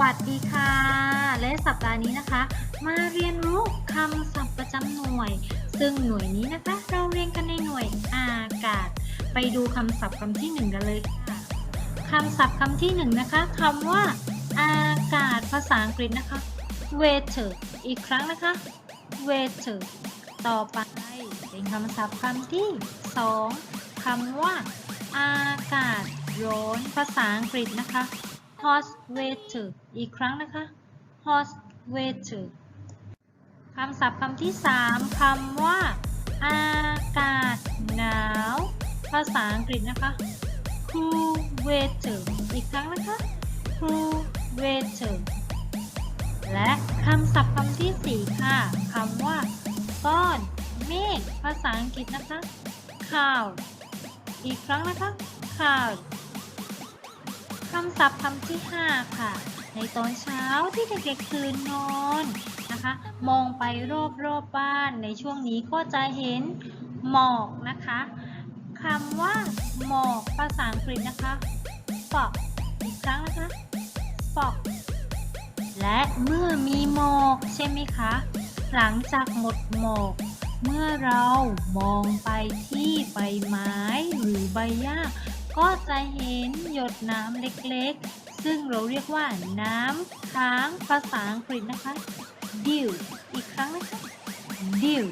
วัสดีค่ะ และสัปดาห์นี้นะคะ มาเรียนรู้คำศัพท์ประจำหน่วย ซึ่งหน่วยนี้นะคะ เราเรียนกันในหน่วยอากาศ ไปดูคำศัพท์คำที่หนึ่งกันเลยค่ะคำศัพท์คำที่หนึ่งนะคะคำว่า อากาศภาษาอังกฤษนะคะ weather อีกครั้งนะคะ weather ต่อไปเป็นคำศัพท์คำที่สองคำว่า อากาศร้อนภาษาอังกฤษนะคะ hot weather อีกครั้งนะคะ hot weather คำศัพท์คำที่ 3 คำว่า อากาศหนาว ภาษาอังกฤษนะคะ cool weather อีกครั้งนะคะ cool weather และคำศัพท์คำที่ 4 ค่ะ คำว่า ก้อนเมฆภาษาอังกฤษนะคะ cloud อีกครั้งนะคะ cloud คำศัพท์คำที่ 5 ค่ะ ในตอนเช้าที่เด็กๆตื่นนอนนะคะ มองไปรอบๆบบ้านในช่วงนี้ก็จะเห็นหมอกนะคะคำว่าหมอกภาษาอังกฤษนะคะ fog อีกครั้งนะคะ fog และเมื่อมีหมอกใช่ไหมคะ หลังจากหมดหมอก เมื่อเรามองไปที่ใบไม้หรือใบหญ้า ก็จะเห็นหยดน้ำเล็กๆ ซึ่งเราเรียกว่าน้ำค้างภาษาอังกฤษนะคะ dew อีกครั้งนะคะ dew